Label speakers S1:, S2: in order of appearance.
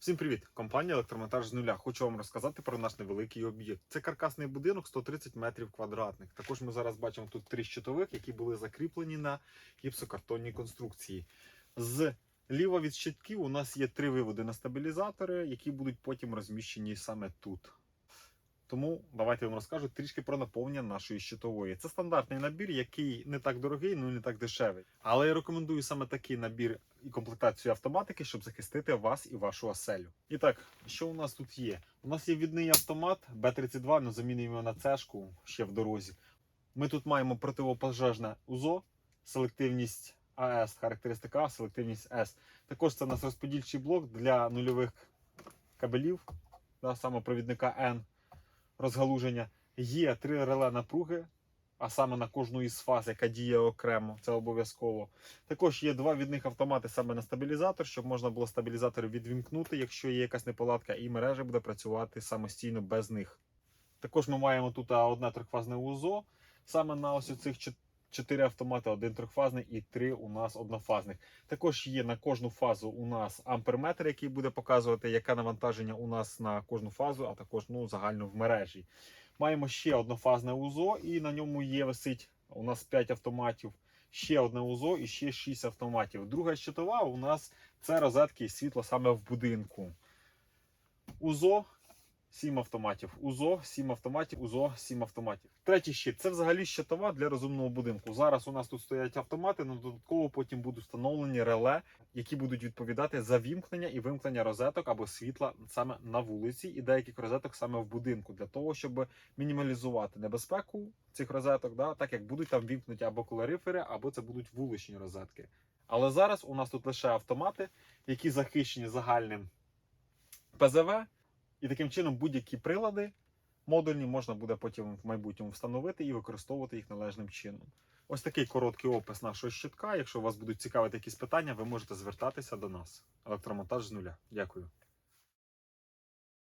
S1: Всім привіт! Компанія Електромонтаж з нуля. Хочу вам розказати про наш невеликий об'єкт. Це каркасний будинок 130 метрів квадратних. Також ми зараз бачимо тут три щитових, які були закріплені на гіпсокартонній конструкції. З ліва від щитків у нас є три виводи на стабілізатори, які будуть потім розміщені саме тут. Тому давайте вам розкажу трішки про наповнення нашої щитової. Це стандартний набір, який не так дорогий, ну не так дешевий. Але я рекомендую саме такий набір і комплектацію автоматики, щоб захистити вас і вашу оселю. І так, що у нас тут є? У нас є відний автомат Б-32, ну замінюємо на цешку ще в дорозі. Ми тут маємо противопожежне УЗО, селективність АС, характеристика селективність С. Також це у нас розподільчий блок для нульових кабелів, да, саме провідника N розгалуження. Є три реле напруги, а саме на кожну із фаз, яка діє окремо, це обов'язково. Також є два від них автомати саме на стабілізатор, щоб можна було стабілізатори відвімкнути, якщо є якась неполадка, і мережа буде працювати самостійно без них. Також ми маємо тут одне трикфазне УЗО, саме на ось цих чотири автомати, один трьохфазний і три у нас однофазних. Також є на кожну фазу у нас амперметр, який буде показувати, яке навантаження у нас на кожну фазу, а також ну, загально в мережі. Маємо ще однофазне УЗО, і на ньому є висить у нас 5 автоматів, ще одне УЗО і ще 6 автоматів. Друга щитова у нас це розетки і світло саме в будинку. УЗО 7 автоматів. УЗО, 7 автоматів, УЗО, 7 автоматів. Третій щит це взагалі щитова для розумного будинку. Зараз у нас тут стоять автомати, але додатково потім будуть встановлені реле, які будуть відповідати за вімкнення і вимкнення розеток або світла саме на вулиці, і деяких розеток саме в будинку, для того, щоб мінімалізувати небезпеку цих розеток, да, так як будуть там вімкнуті або колорифери, або це будуть вуличні розетки. Але зараз у нас тут лише автомати, які захищені загальним ПЗВ. І таким чином будь-які прилади модульні можна буде потім в майбутньому встановити і використовувати їх належним чином. Ось такий короткий опис нашого щитка. Якщо вас будуть цікавити якісь питання, ви можете звертатися до нас. Електромонтаж з нуля. Дякую.